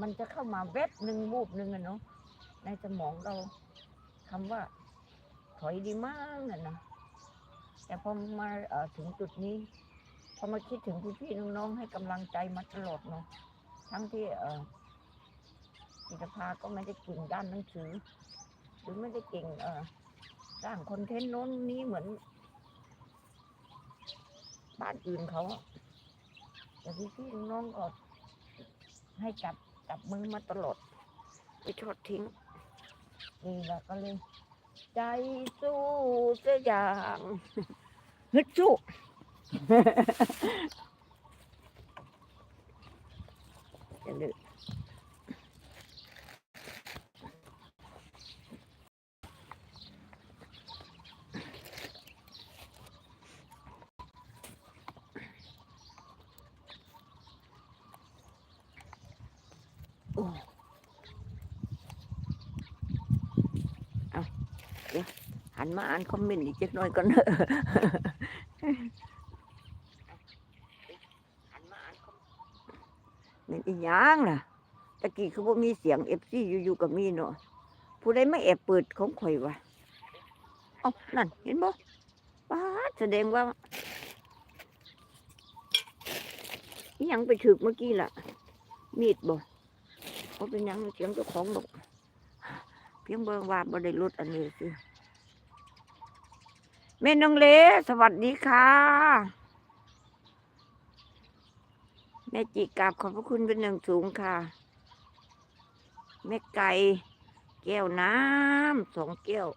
มันจะเข้ามาแวบหนึ่งบูบหนึ่งอะเนาะในสมองเราคำว่า ถอยดีมากน่ะนะแต่พอมาอถึงจุดนี้พอมาคิดถึงพี่ๆน้องๆให้กำลังใจมาตลอดเนาะทั้งที่เออกิจภาก็ไม่ได้เก่งด้านหนังสือ หรือไม่ได้เก่งเออสร้างคอนเทนต์โน้นนี้เหมือน บ้านอื่นเขาแต่พี่ๆน้องๆก็ให้จับ จับมือมาตลอดไปทอดทิ้งนี่แหละก็เลย ใจสู้เสียอย่างฮึดสู้อย่าลืม โอ้เอาเดี๋ยวหันมาอ่านคอมเมนต์อีกเจักน่อยก่อนเนอะหันมาอ่านอีหยังล่ะตะกี้คือว่ามีเสียงเอฟซีอยู่ๆกับมีเนาะผู้ใดไม่แอบเปิดของข่อยวะเอ๋อนั่น เห็นบ่ป้าแสดงว่าอีหยังไปถึกเมื่อกี้ล่ะ มีดบ่ เขาเป็นยังเสียงเจ้าของดอกเพียงเบิ่งว่าบ่ได้ลดอันนี้สิแม่น้องเลสวัสดีค่ะแม่จิกราบขอบพระคุณเป็นอย่างสูงค่ะแม่ไก่แก้วน้ำสองแก้ว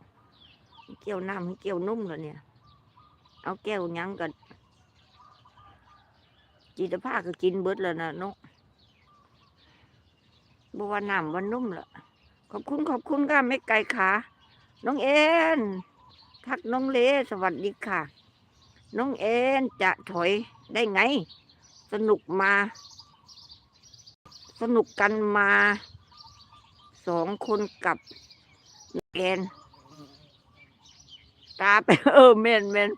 แก้วน้ำให้แก้วนุ่มแล้วเนี่ย เอาแก้วยังกันจีตภาก็กินเบิดแล้วนะนก บว่าน้ำวันนุ่มละขอบคุณขอบคุณค่ะแม่ไก่ค่ะน้องเอ็นทักน้องเลสวัสดีค่ะ น้องเอ็นจะถอยได้ไง สนุกมา สนุกกันมาสองคนกับแกนตาไปเออเมนเมน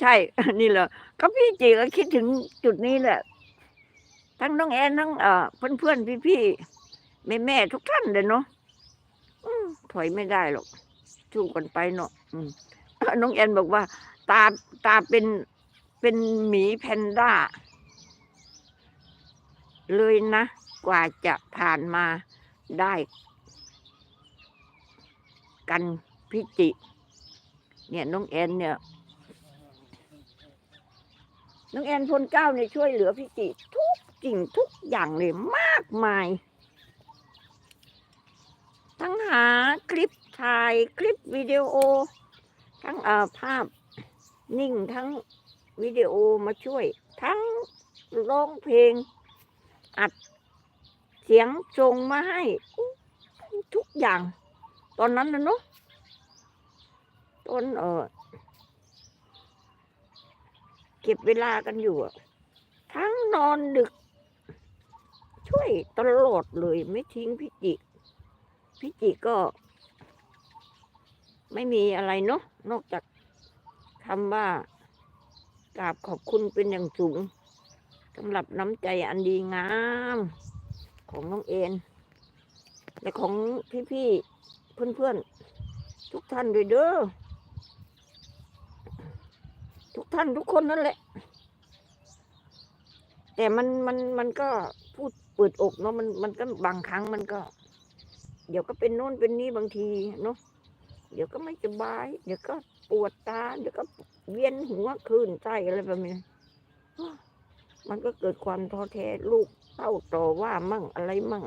ใช่ นี่แหละก็พี่จีก็คิดถึงจุดนี้แหละ ทั้งน้องแอนทั้งเอ่อเพื่อนเพื่อนพี่พี่ แม่แม่ทุกท่านเลยเนาะถอยไม่ได้หรอกสู้กันไปเนาะน้องแอนบอกว่า ตาตาเป็นเป็นหมีแพนด้า เลยนะ กว่าจะผ่านมาได้ กันพิจิ เนี่ยน้องแอนเนี่ยน้องแอนพลเก้าเนี่ยช่วยเหลือพิจิทุกสิ่งทุกอย่างเลยมากมาย ทั้งหาคลิปถ่ายคลิปวิดีโอ ทั้งเอ่อภาพนิ่งทั้งวิดีโอมาช่วย ทั้งร้องเพลง อัดเสียงส่งมาให้ ทุกอย่าง ตอนนั้นนะเนาะตอนเออเก็บเวลากันอยู่ทั้งนอนดึก ช่วยตลอดเลยไม่ทิ้งพิจิ พิจิก็ ไม่มีอะไรเนาะนอกจากคำว่ากราบขอบคุณเป็นอย่างสูงสำหรับน้ำใจอันดีงาม ของน้องเอ็นและของพี่ๆเพื่อนๆ ทุกท่านด้วยเด้อทุกท่านทุกคนนั่นแหละ แต่มันมันมันก็พูดเปิดอกเนาะมันมันก็บางครั้งมันก็ เดี๋ยวก็เป็นโน่นเป็นนี่บางทีเนาะเดี๋ยวก็ไม่สบาย เดี๋ยวก็ปวดตา เดี๋ยวก็เวียนหัวคลื่นไส้อะไรแบบนี้มันก็เกิดความท้อแท้ลูกเต้าต่อว่ามั่งอะไรมั่ง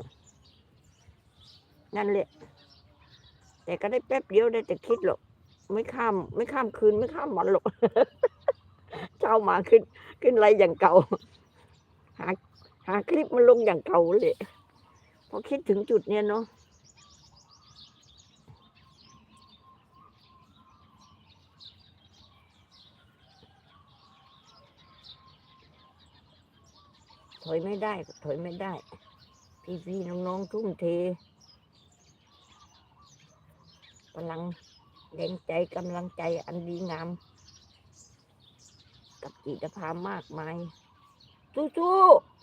นั่นแหละ แต่ก็ได้แป๊บเดียวได้แต่คิดหรอก ไม่ข้าม ไม่ข้ามคืน ไม่ข้ามวันหรอกเช้ามาขึ้น ขึ้นอะไรอย่างเก่า หา หาคลิปมาลงอย่างเก่าเลยพอคิดถึงจุดเนี้ยเนาะ ถอยไม่ได้ถอยไม่ได้ พี่พี่ๆน้องๆทุ่มเทกำลังแรงใจกำลังใจอันดีงาม กับจิตภาพมากมายสู้ๆ